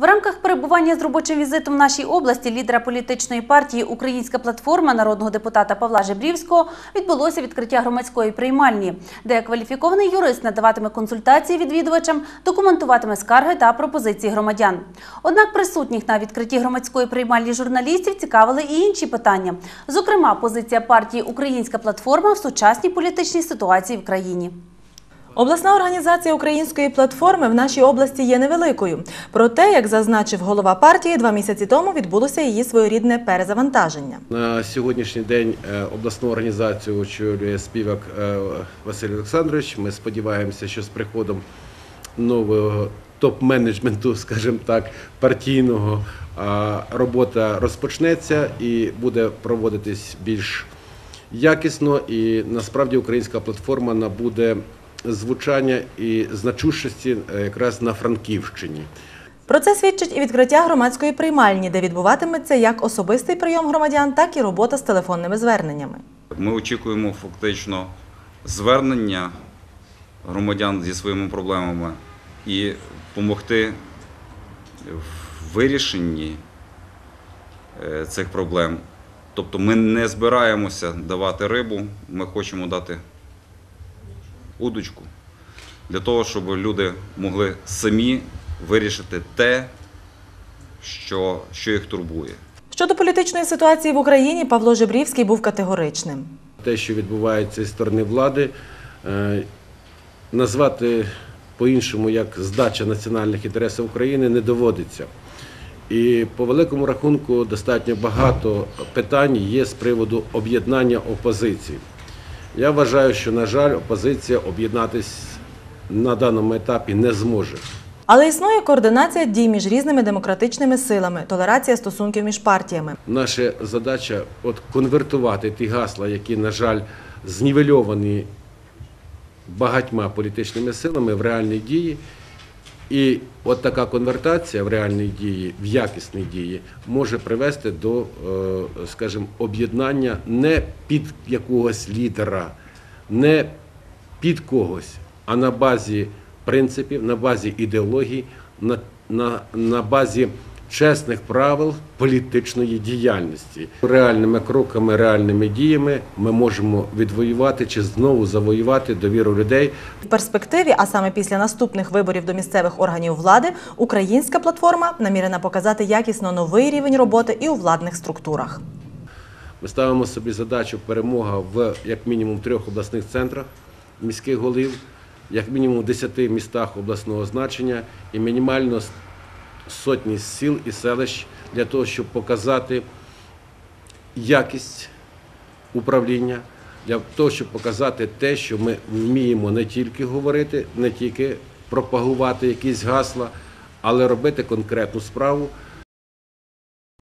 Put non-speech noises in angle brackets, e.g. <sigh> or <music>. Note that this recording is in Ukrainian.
В рамках перебування з робочим візитом в нашій області лідера політичної партії Українська платформа народного депутата Павла Жебрівського відбулося відкриття громадської приймальні, де кваліфікований юрист надаватиме консультації відвідувачам, документуватиме скарги та пропозиції громадян. Однак присутніх на відкритті громадської приймальні журналістів цікавили і інші питання, зокрема, позиція партії Українська платформа в сучасній політичній ситуації в країні. Обласна організація української платформи в нашій області є невеликою. Проте, як зазначив голова партії, два місяці тому відбулося її своєрідне перезавантаження. На сьогоднішній день е, обласну організацію очолює співак е, Василь Олександрович. Ми сподіваємося, що з приходом нового топ-менеджменту, <laughs> скажімо так, партійного робота розпочнеться і буде проводитись більш якісно. І насправді українська платформа набуде звучання і значущості е, якраз на Франківщині. Про це свідчить і відкриття громадської приймальні, де відбуватиметься як особистий прийом громадян, так і робота з телефонними зверненнями. Ми очікуємо фактично звернення громадян зі своїми проблемами і допомогти в вирішенні е, цих проблем. Тобто ми не збираємося давати рибу, ми хочемо дати удочку для того, щоб люди могли самі вирішити те, що, що їх турбує. Щодо політичної ситуації в Україні, Павло Жебрівський був категоричним. те, що відбувається зі сторони влади, е, назвати по-іншому як здача національних інтересів України не доводиться. І по великому рахунку достатньо багато питань є з приводу об'єднання опозиції. Я вважаю, що, на жаль, опозиція об'єднатись на даному етапі не зможе. Але існує координація дій між різними демократичними силами, толерація стосунків між партіями. Наша задача от конвертувати ті гасла, які, на жаль, знівельовані багатьма політичними силами в реальні дії. І от така конвертація в реальній дії, в якісній дії, може привести до, е, скажімо, об'єднання не під якогось лідера, не під когось, а на базі принципів, на базі ідеології, на, на, на базі чесних правил політичної діяльності. Реальними кроками, реальними діями ми можемо відвоювати чи знову завоювати довіру людей В перспективі, а саме після наступних виборів до місцевих органів влади, українська платформа намірена показати якісно новий рівень роботи і у владних структурах. Ми ставимо собі задачу перемога в як мінімум трьох обласних центрах міських голів, як мінімум в 10 містах обласного значення і мінімально сотні сіл і селищ для того, щоб показати якість управління, для того, щоб показати те, що ми вміємо не тільки говорити, не тільки пропагувати якісь гасла, але робити конкретну справу